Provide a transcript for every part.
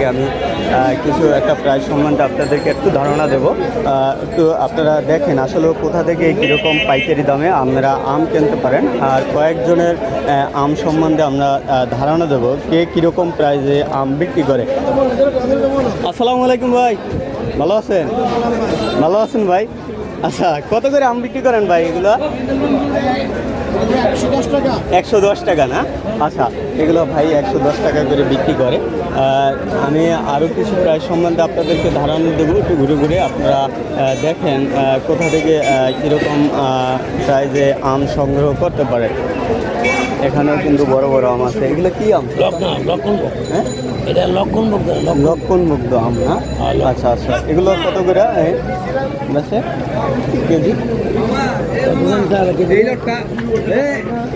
থেকে আমি কিছু একটা প্রাইজ সম্বন্ধে আপনাদেরকে একটু ধারণা দেব। তো আপনারা দেখেন আসলে কোথা থেকে কীরকম পাইকারি দামে আপনারা আম কিনতে পারেন, আর কয়েকজনের আম সম্বন্ধে আমরা ধারণা দেব কে কীরকম প্রাইজে আম বিক্রি করে। আসসালামু আলাইকুম ভাই, ভালো আছেন? ভালো আছেন ভাই? আচ্ছা কত করে আম বিক্রি করেন ভাই এগুলো? একশো দশ টাকা না? আচ্ছা এগুলো ভাই একশো দশ টাকা করে বিক্রি করে। আমি আরও কিছু প্রায় সম্বন্ধে আপনাদেরকে ধারণা দেবো, একটু ঘুরে ঘুরে আপনারা দেখেন কোথা থেকে কীরকম প্রাইজে আম সংগ্রহ করতে পারে এখানেও কিন্তু বড় বড় আম আছে। এগুলো কি আম? লক্ষণ লক্ষণ ভোগ। হ্যাঁ? এটা লক্ষণ ভোগ দেয়, লক্ষণ। লক্ষণ মুগ্ধ আম না? আচ্ছা আচ্ছা। এগুলো কত করে? এই, বেচে? কেজি? এই লোটটা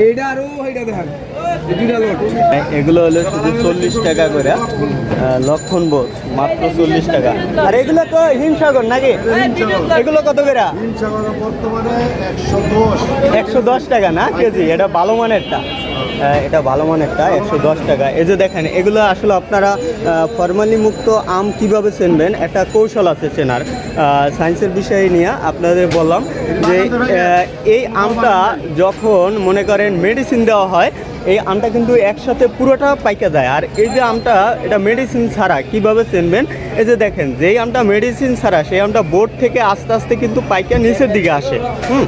এইটা আরও এইটা দেখান। এই দুইটা লোট এগুলো হলো শুধু চল্লিশ টাকা করে লক্ষণ বোধ মাত্র চল্লিশ টাকা। আর এগুলো তো হিমসাগর নাকি? এগুলো কত করে? একশো দশ টাকা না কেজি? এটা ভালো মানেরটা। এটা ভালো মানেরটা একশো দশ টাকা। এই যে দেখেন, এগুলো আসলে আপনারা ফর্মালি মুক্ত আম কীভাবে চেনবেন? একটা কৌশল আছে চেনার। সায়েন্সের বিষয়ে নিয়ে আপনাদের বললাম যে এই আমটা যখন মনে করেন মেডিসিন দেওয়া হয়, এই আমটা কিন্তু একসাথে পুরোটা পাইকা যায়। আর এই যে আমটা, এটা মেডিসিন ছাড়া কীভাবে চেনবেন? এই যে দেখেন, যেই আমটা মেডিসিন ছাড়া, সেই আমটা বোর্ড থেকে আস্তে আস্তে কিন্তু পাইকা নিচের দিকে আসে। হুম?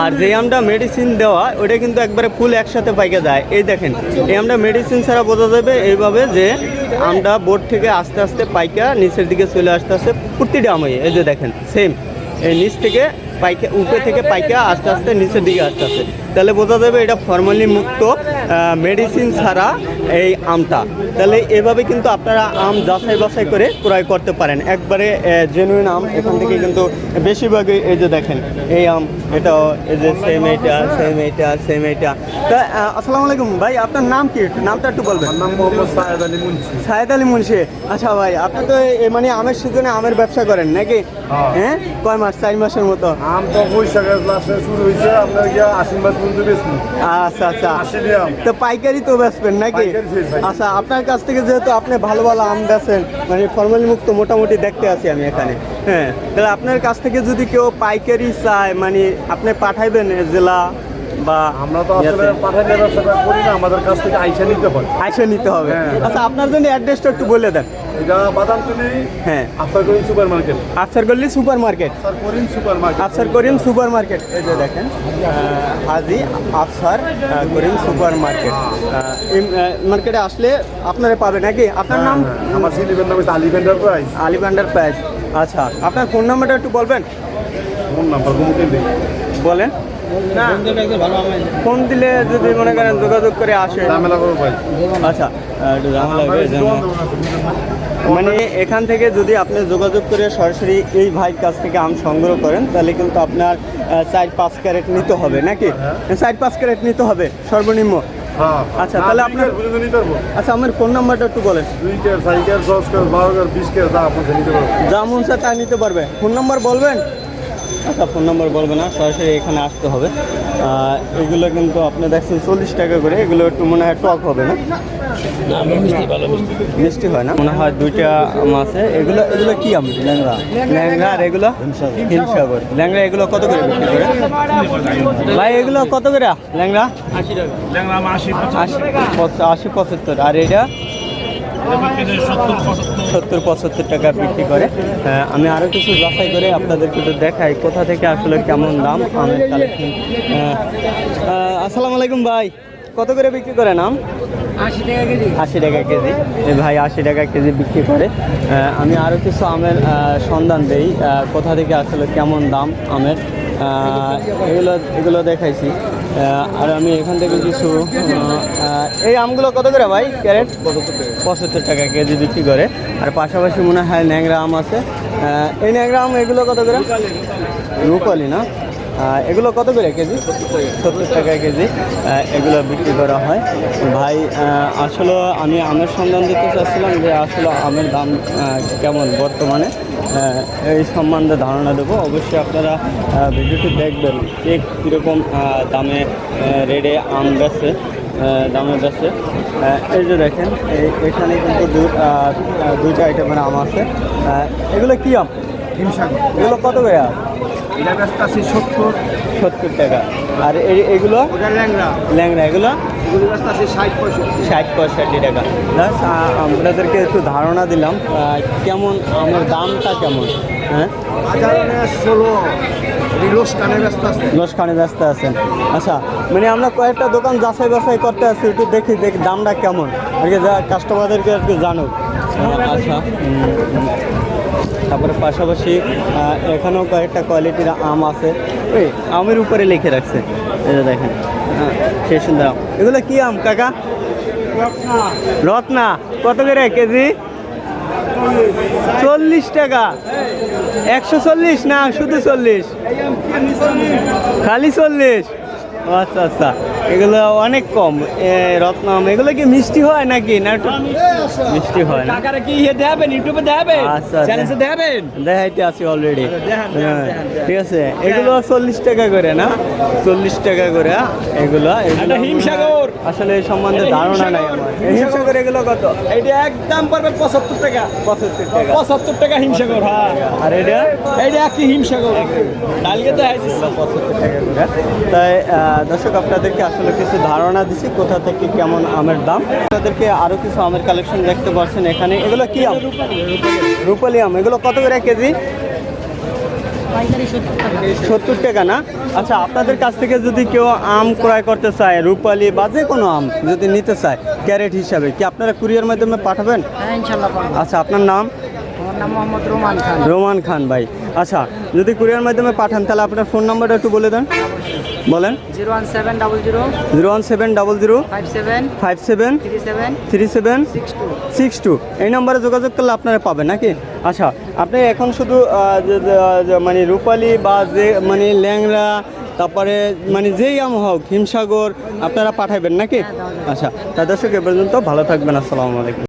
আর যে আমটা মেডিসিন দেওয়া, ওটা কিন্তু একবারে ফুল একসাথে পাইকে যায়। এই দেখেন, এই আমটা মেডিসিন ছাড়া বোঝা যাবে এইভাবে যে আমটা বোর্ড থেকে আস্তে আস্তে পাইকা নিচের দিকে চলে আসতে আসতে প্রতিটা আমই এই যে দেখেন সেম এই নিচ থেকে পাইকা, উপরে থেকে পাইকা আস্তে আস্তে নিচের দিকে আসতে আসতে তাহলে বোঝা যাবে এটা ফর্মালি মুক্ত মেডিসিন ছাড়া এই আমটা। তাহলে এভাবে কিন্তু আপনারা আম যাচাই বাছাই করে ক্রয় করতে পারেন। একবারে জেনুইন আম এখান থেকে কিন্তু বেশিরভাগই এই যে দেখেন এই আম এটাও এই যে সেম এইটা সেম এইটা সেম এইটা। তা আসসালামু আলাইকুম। ভাই আপনার নাম কি? নামটা একটু বলবেন। নাম মোহাম্মদ সাহেদ আলী মুন্সি। সাহেদ আলী মুন্সি। আচ্ছা ভাই আপনি তো এ- মানে আমের সিজনে আমের ব্যবসা করেন নাকি? হ্যাঁ। হ্যাঁ? কয় মাস চার মাসের মতো? আম তো বৈশাখের লাস্টে শুরু হয়েছে আপনার গিয়া আচ্ছা আচ্ছা। তো পাইকারি তো বেচবেন নাকি। আচ্ছা আপনার কাছ থেকে যেহেতু আপনি ভালো ভালো আম বেচেন মানে ফর্মালি মুক্ত মোটামুটি দেখতে আছি আমি এখানে। হ্যাঁ তাহলে আপনার কাছ থেকে যদি কেউ পাইকারি চায় মানে আপনি পাঠাইবেন জেলা বা আমরা তো আসলে পাঠাইলে ব্যবসাটা করি না আমাদের কাছ থেকে আইসা নিতে হয়। আইসে নিতে হবে। হ্যাঁ। আচ্ছা আপনার জন্য অ্যাড্রেসটা একটু বলে দেন। এটা বাদামতলি হ্যাঁ। Afsar Karim super market Afsar গল্লি super market Afsar Karim super market Afsar Karim super market এই যে দেখেন হাজি আফসার করিম সুপার মার্কেট এই মার্কেটে আসলে আপনারা পাবেন নাকি? আপনার নাম? আমার সিলিপের নাম হচ্ছে আলী ভেন্ডার প্রাইস। আলিবান্ডার প্রাইস আচ্ছা আপনার ফোন নাম্বারটা একটু বলবেন? ফোন নাম্বার বলেন। ফোন দিলে যদি মনে করেন যোগাযোগ করে আসে। আচ্ছা একটু ঝামেলা মানে এখান থেকে যদি আপনি যোগাযোগ করে সরাসরি এই ভাইয়ের কাছ থেকে আম সংগ্রহ করেন তাহলে কিন্তু আপনার চার পাঁচ ক্যারেট নিতে হবে নাকি? চার পাঁচ ক্যারেট নিতে হবে সর্বনিম্ন। হ্যাঁ। আচ্ছা, তাহলে আপনার- আচ্ছা আমার ফোন নাম্বারটা একটু বলেন। দশ কেয়ার বারো বিশ কেয়ার যা মন তা নিতে পারবে। ফোন নাম্বার বলবেন? আচ্ছা ফোন নাম্বার বলবে না সরাসরি এখানে আসতে হবে। এগুলো কিন্তু আপনি দেখছেন চল্লিশ টাকা করে এগুলো একটু মনে হয় টক হবে না? না মিষ্টি ভালো মিষ্টি। মিষ্টি হয় না? মনে হয় দুইটা আম আছে। এগুলো এগুলো কি আম? ল্যাংড়া। ল্যাংড়া আর এগুলো? হিমসাগর। ল্যাংড়া এগুলো কত করে বিক্রি করে? ভাই এগুলো কত করে? ল্যাংড়া? আশি পঁচ- আশি পঁচাত্তর। আর এটা? সত্তর, পঁচাত্তর। টাকা বিক্রি করে। আমি আরও কিছু বাসাই করে আপনাদের একটু দেখাই কোথা থেকে আসলে কেমন দাম। আমের কালেকশন আসসালামু আলাইকুম ভাই। কত করে বিক্রি করে নাম? আশি টাকা কেজি। আশি টাকা কেজি। এই ভাই আশি টাকা কেজি বিক্রি করে। আমি আরও কিছু আমের সন্ধান দেই। কোথা থেকে আসলে কেমন দাম আমের? এগুলো এগুলো দেখাইছি। আর আমি এখান থেকে কিছু এই আমগুলো কত করে ভাই ক্যারেট? পঁচাত্তর টাকা কেজি বিক্রি করে। আর পাশাপাশি মনে হয় ন্যাংরা আম আছে। এই ন্যাংরা আম এগুলো কত করে? রূপালি না? এগুলো কত করে কেজি? সত্তর টাকা কেজি। এগুলো বিক্রি করা হয়। ভাই আসলে আমি আমের সন্ধান দিতে চাচ্ছিলাম যে আসলে আমের দাম কেমন বর্তমানে? এই সম্বন্ধে ধারণা দেবো। অবশ্যই আপনারা ভিডিওটি দেখবেন কে কীরকম দামে রেডে আম গেছে দামের কাছে এই যে দেখেন এই- এখানে কিন্তু দুইটা আইটেমের আম আছে। এগুলো কী আম? হিমসাগর। এগুলো কত করে এটা ব্যস্ত আছে সত্তর। সত্তর টাকা। আর এগুলো? ওটা ল্যাংড়া। ল্যাংড়া এগুলো? এগুলো ব্যস্ত আছে ষাট পঁয়ষট্টি। ষাট পঁয়ষট্টি টাকা। আহ, আপনাদেরকে একটু ধারণা দিলাম কেমন আমার দামটা কেমন? হ্যাঁ? ষোলো রিলোস ব্যস্ত আছে। দশখানে ব্যস্ত আছেন। আচ্ছা মানে আমরা কয়েকটা দোকান যাচাই বাছাই করতে আসছি একটু দেখি দেখি দামটা কেমন। আর কি যা কাস্টমারদেরকে একটু জানুক। আহ, আচ্ছা। তারপরে পাশাপাশি এখানেও কয়েকটা কোয়ালিটির আম আছে। ওই আমের উপরে লিখে রাখছে। এটা দেখেন। হ্যাঁ সেই সুন্দর আম। এগুলো কী আম, কাকা? রত্না। কত করে কেজি? চল্লিশ টাকা। একশো চল্লিশ না, শুধু চল্লিশ? খালি চল্লিশ। আচ্ছা আচ্ছা। এগুলো অনেক কম এ, রত্নাম এগুলো কি মিষ্টি হয় নাকি? না মিষ্টি হয় না? কাকারা কি ইয়ে দেবেন ইউটিউবে দেখাবেন? আচ্ছা, চ্যানেলে দেখাবেন? দেখাইতে আছি অলরেডি দেখান, দেখান, ঠিক আছে। এগুলো চল্লিশ টাকা করে না? চল্লিশ টাকা করে এগুলো হিমসাগর। আসলে এই সম্বন্ধে ধারণা নাই আমার। এই হিমসাগর এগুলো কত? এইটা একদম পড়বে পঁচাত্তর টাকা। পঁচাত্তর টাকা। পঁচাত্তর টাকা হিমসাগর হ্যাঁ। আর এটা? এইটা একই হিমসাগর কালকে তো পঁচাত্তর টাকা করে। তাই দর্শক আপনাদেরকে আসলে কিছু ধারণা দিছি কোথা থেকে কেমন আমের দাম। আপনাদেরকে আরও কিছু আমের কালেকশন দেখতে পাচ্ছেন এখানে। এগুলো কি আম? রূপালি আম। এগুলো কত করে কেজি? সত্তর টাকা। না? আচ্ছা আপনাদের কাছ থেকে যদি কেউ আম ক্রয় করতে চায় রূপালি বা যে কোনো আম যদি নিতে চায় ক্যারেট হিসাবে কি আপনারা কুরিয়ার মাধ্যমে পাঠাবেন? হ্যাঁ আচ্ছা আপনার নাম? রোমান খান। রোমান খান ভাই। আচ্ছা যদি কুরিয়ার মাধ্যমে পাঠান তাহলে আপনার ফোন নাম্বারটা একটু বলে দেন। বলেন। Zero one seven double zero zero one seven double zero five seven five seven three seven three seven six two. Six two এই নম্বরে যোগাযোগ করলে আপনারা পাবেন নাকি? আচ্ছা আপনি এখন শুধু মানে রূপালি বা যে মানে ল্যাংরা তারপরে মানে যেই আম হোক হিমসাগর আপনারা পাঠাবেন নাকি? আচ্ছা তা দর্শক এ পর্যন্ত ভালো থাকবেন আসসালামু আলাইকুম।